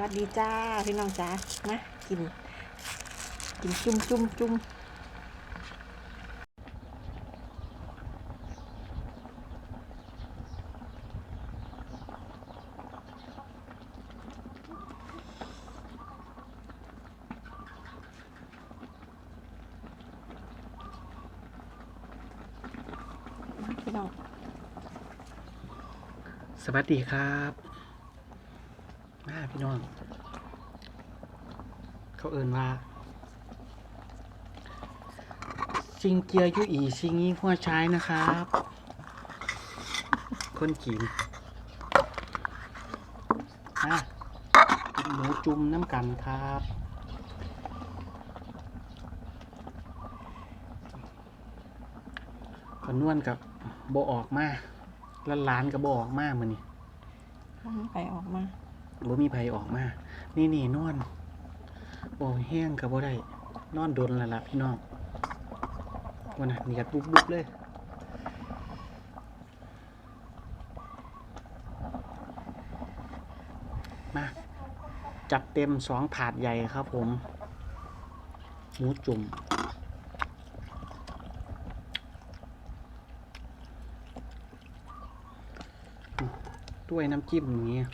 วัสดีจ้าพี่น้องจ้ามากิน กินจุ่มจุ่มจุ่มพี่น้องสวัสดีครับ พี่น้อง เขาเอินว่าซิงเกียยุอีซิงยิงหัวใช้นะครับ คนจีนนะหมูจุ่มน้ำกันครับขนวนกับโบออกมาแล้วร้านกับโบออกมาเหมือนี่ไปออกมา บ่มีไผออกมา นี่นี่นอนบ่แห้งกับบ่ได้นอนโดนละละพี่น้องวันน่ะนี่กัดบุบบุบเลยมาจัดเต็มสองถาดใหญ่ครับผมหมูจุ่มด้วยน้ำจิ้มอย่างเงี้ย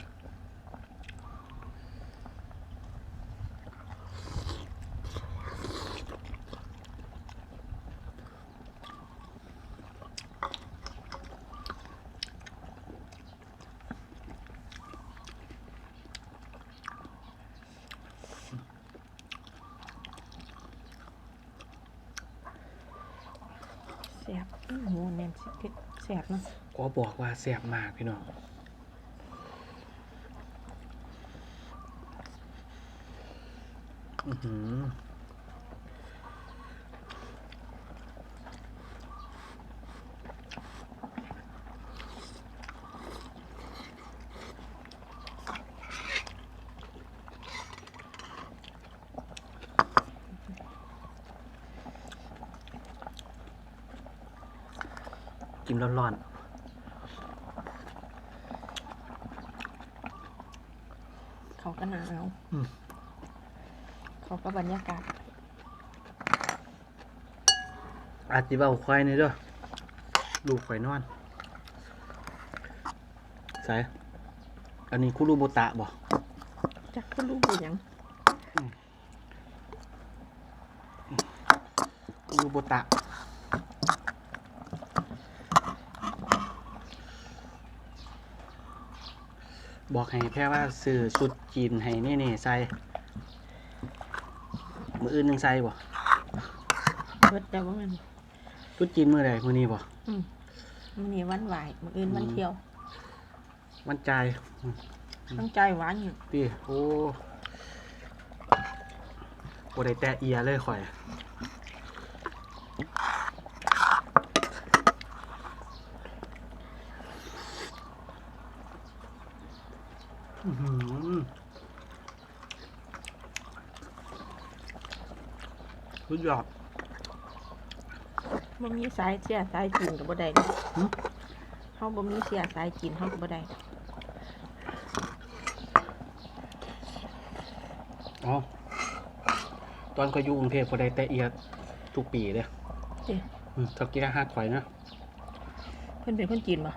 แสบอื้อหมูแหนมสิ เผ็ดแสบเนาะก็บอกว่าแซ่บมากพี่น้องอือหือ ร้อนเขาก็หนาวอืมเขาก็บรรยากาศๆอาจจะเบาควายนี่เด้อลูกควายนอนใส่อันนี้คุรูโบตะบ่จักก็รู้บุญยังคุรูโบตะ บอกให้แค่ว่าซื้อชุดจีนให้นี่นี่ใส่มืออื่นยังใส่บ่เบิดแต่ว่ามันชุดจีนมือใดมือนี้บ่อืมมันนี่วันไหวมันอื่นวันเที่ยววันจ่ายตั้งใจหวานอยู่ พี่โอ้โอ้ได้แต่เอียเลยข่อย อื้อหือ สุดยอดบ่มีสายเสียสายจีนกับบ่ได้เด้อหึ เฮาบ่มีเสียสายจีนเฮาก็บ่ได้ อ๋อตอนก็อยู่กรุงเทพก็ได้แต่เอียทุกปีเลยเด้อืมทักกี้ห้าข่อยนะเพิ่นเป็นคนจีนบ่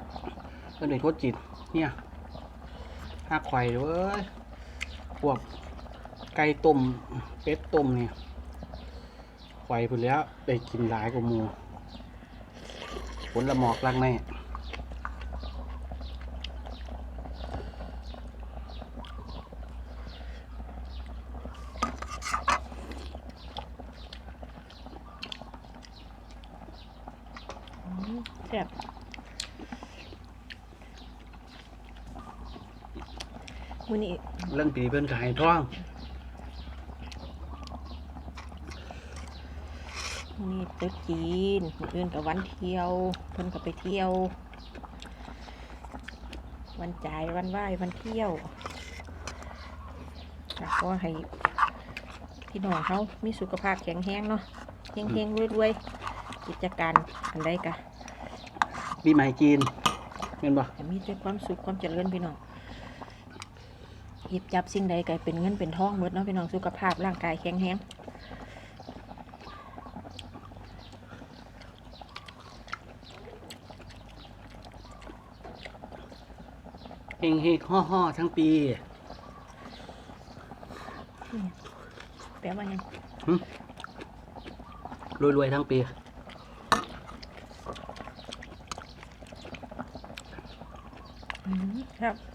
เพื่อนเด็กโคตรจิตเนี่ย ห้าข่อยเว้ยพวกไก่ต้มเป็ดต้มเนี่ยข่อยพุ่นแล้วได้กินหลายกว่าหมูผลละหมอกลังแม่ อืมแซ่บ มื้อนี้เรื่องปีเพื่อนขายท้องมื้อนี้ตึกจีนมื้ออื่นก็วันเที่ยว เพิ่นก็ไปเที่ยว วันจ่ายวันไหว้วันเที่ยวก็ขอให้พี่น้องเขามีสุขภาพแข็งแรงเนาะเฮงๆรวยๆกิจการอันใดก็ปีใหม่จีนเห็นปะให้มีแต่ความสุขความเจริญพี่น้อง หยิบจับสิ่งใดก็เป็นเงินเป็นทองหมดเนาะพี่น้องสุขภาพร่างกายแข็งแรงเฮงเฮงห่อห่อทั้งปี แปลว่าไงรวยรวยๆทั้งปีอืมครับ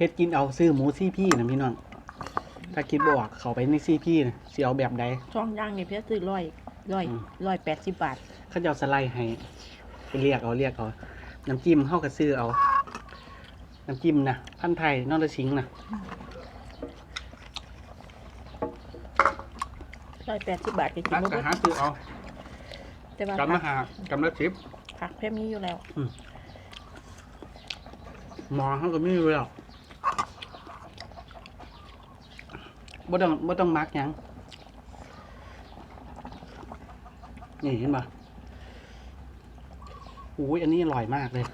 เฮ็ดกินเอาซื้อหมูซี่พี่นะพี่น้อง ถ้าคิดบออกเขาไปในซี่พี่นะสิเอาแบบใด ช่องย่างนี่เพียซื้อร้อยร้อยอืม ร้อยแปดสิบบาท เขาจะเอาสไลด์ให้ไปเรียกเอาเรียกเอา น้ำจิ้มเข้ากับซื้อเอา น้ำจิ้มนะพันธุ์ไทยนอรชิงนะร้อยแปดสิบบาทก็กินรักบ่กัเบิบดหาซื้อเอาแต่ว่ากำผัละกหากำละสิบผักเพียมีอยู่แล้ว หมอเขาก็ไม่รู้หรอก บ่ต้องบ่ต้องมักหยังนี่เห็นปะอุ้ยอันนี้อร่อยมากเลย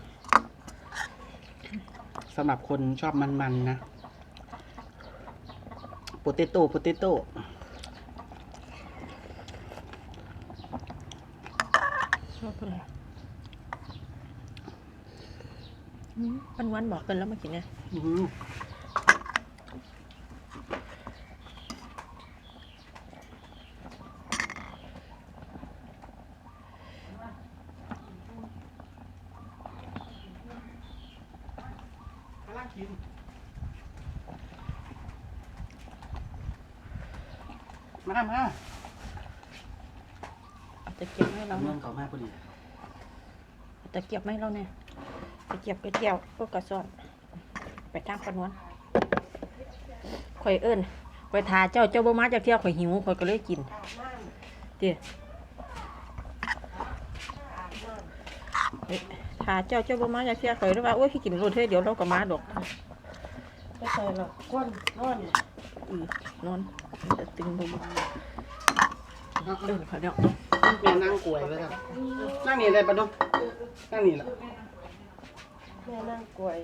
สำหรับคนชอบมันๆนะโปเตโต้โปเตโต้ชอบเลยอืมวันวันๆบอกกันแล้วมากินเนี่ย มามาเอาตะเกียบให้เราเมือเนาะงเขามาพอดีเอาตะเกียบให้เราเนี่ยตะเกียบกระเจียวพวกกระสอนไปทางปนวนข่อยเอิ้นข่อยทาเจ้าเจ้าบ่มาจากเที่ยวข่อยหิวข่อยก็เลยกินเดี๋ยวเฮ้ยทาเจ้าเจ้าบ่มาจากเที่ยข่อยเลยว่าโอ้ยพี่กินโรดเฮ้เดี๋ยวเราก็มาดอกไม่ใช่หรอกก้นนอนอือนอนจะตึงบ่เอิ้นเขาเนาะแม่นั่งกล้วยไว้ครับนั่งนี่ได้ปะน้องนั่งนี่แหละแม่นั่งกลวย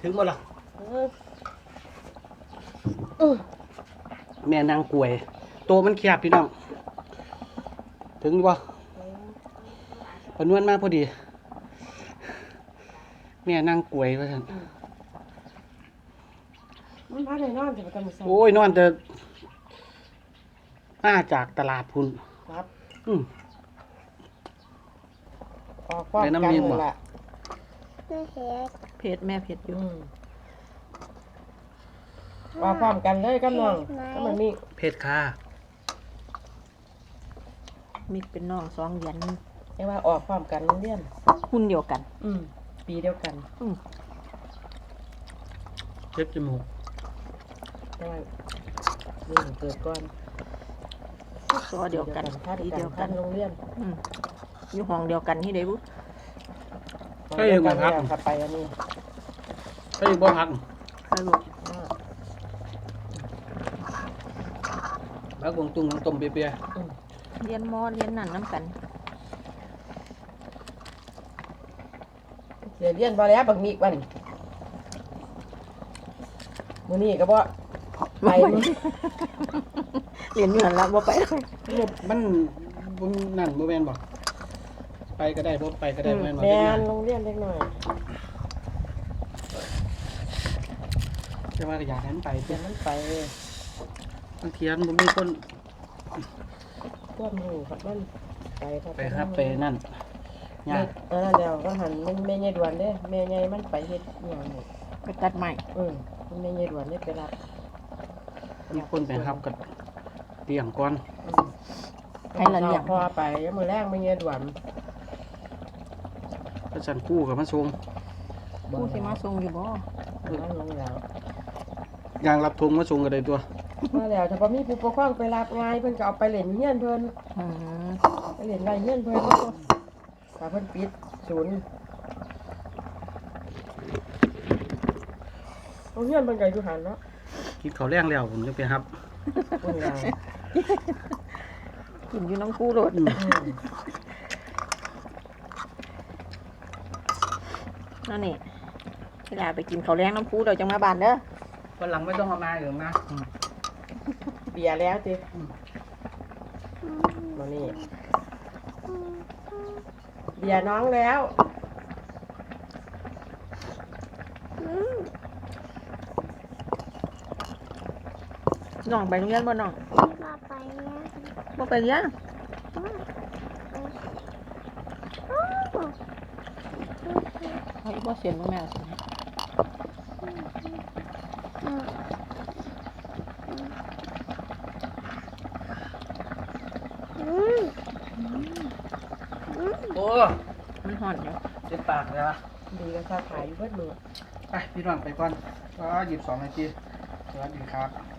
ถึงบ่ล่ะเออแม่นางกล้วยโตมันแคบพี่น้อง ถึงบ่พนวนมาพอดี แม่นางกล้วยว่าซั่นมันพาได้นอนจะไปกันมือสองโอ้ยนอนแต่มาจากตลาดพุ่นครับอืมออกความไปกันน้ำเย็นบ่เลยล่ะเผ็ดแม่เผ็ดอยู่อืมออกความกันเลยกับน้องก็มันมีเพชรค่ะ มิกเป็นน้องสองเดือนเรียกว่าออกความกันโรงเรียนหุ่นเดียวกัน อืมปีเดียวกันอืมเจ็บจมูกได้นี่เกิดก่อนตัวเดียวกันท่าทีเดีเดียยววกักันนโรงเรียนอืมอยู่ห้องเดียวกันที่เดบุเฮ้ยมาพักขับไปอันนี้เฮ้ยบ่พักสรุปอ่าพักวงตุ้งน้ำต้มเปียอืม เรียนมอเรียนนั่นน้ำกันเดี๋ยวเรียนบ่แล้วบักมีกวันมื้อนี้ก็บ่ไปมื้อเรียนอยู่นั่นละบ่ไปๆบ่มันบ่นั่นบ่แม่นบ่ไปก็ได้บ่ไปก็ได้บ่แม่นบ่แม่เด็กน้อยนโรงเรียนเล็กน้อยแต่ว่าก็อยากให้มันไปเดี๋ยวมันไปบางทีมันบ่มีคน พวกหมูครับมันไปครับไปครับไปนั่นแม่ยากเออเดี๋ยวก็หันมันแม่ใหญ่ด่วนเด้แม่ใหญ่มันไปเฮ็ดอหย่างนี้ไปตัดใหม่เออมันแม่ใหญ่ด่วนได้ไปรับมีคนไปรับกับเลี้ยงก่อนอืมให้ละเลี้ยงพอไปแล้วมื้อแรกแม่ใหญ่ด่วนพระจันทร์กู้กับมาส่งผู้ที่มาส่งอยู่บ่นั่งลงแล้วยางรับทงมาส่งก็ได้ตัว มาแล้วถ้าบ่มีผู้ปกครองไปรับง่ายเพิ่นก็เอาไปเล่นเฮียนเพิ่นอืมไปเล่นไรเฮียนเพิ่นถ้าเพิ่นปิดศูนย์โรงเรียนเพิ่นก็อยู่หันเนาะกินข้าวแรงแล้วผมจะไปครับอุ่นแล้วกินอยู่น้ำกูโลดอืมอืมนั่นนี่เวลาไปกินข้าวแรงน้ำกูเราจังมาบานเด้อวันหลังไม่ต้องเอามาอยู่นะอืม เบียร์แล้วจิมานี่เบียร์น้องแล้วน้องไปโรงเรียนบ่น้องมาไปเนี่ยบ่ไปเรียนเอาอีกบ่เสียนบ่แม่เอาเสียน อืม โอ้มันห่อนอยู่เจ็บปากเลยอะดีก็ชาขายอยู่เบิดมือไปพี่น้องไปก่อนก็หยิบสองนาทีสวัสดีครับ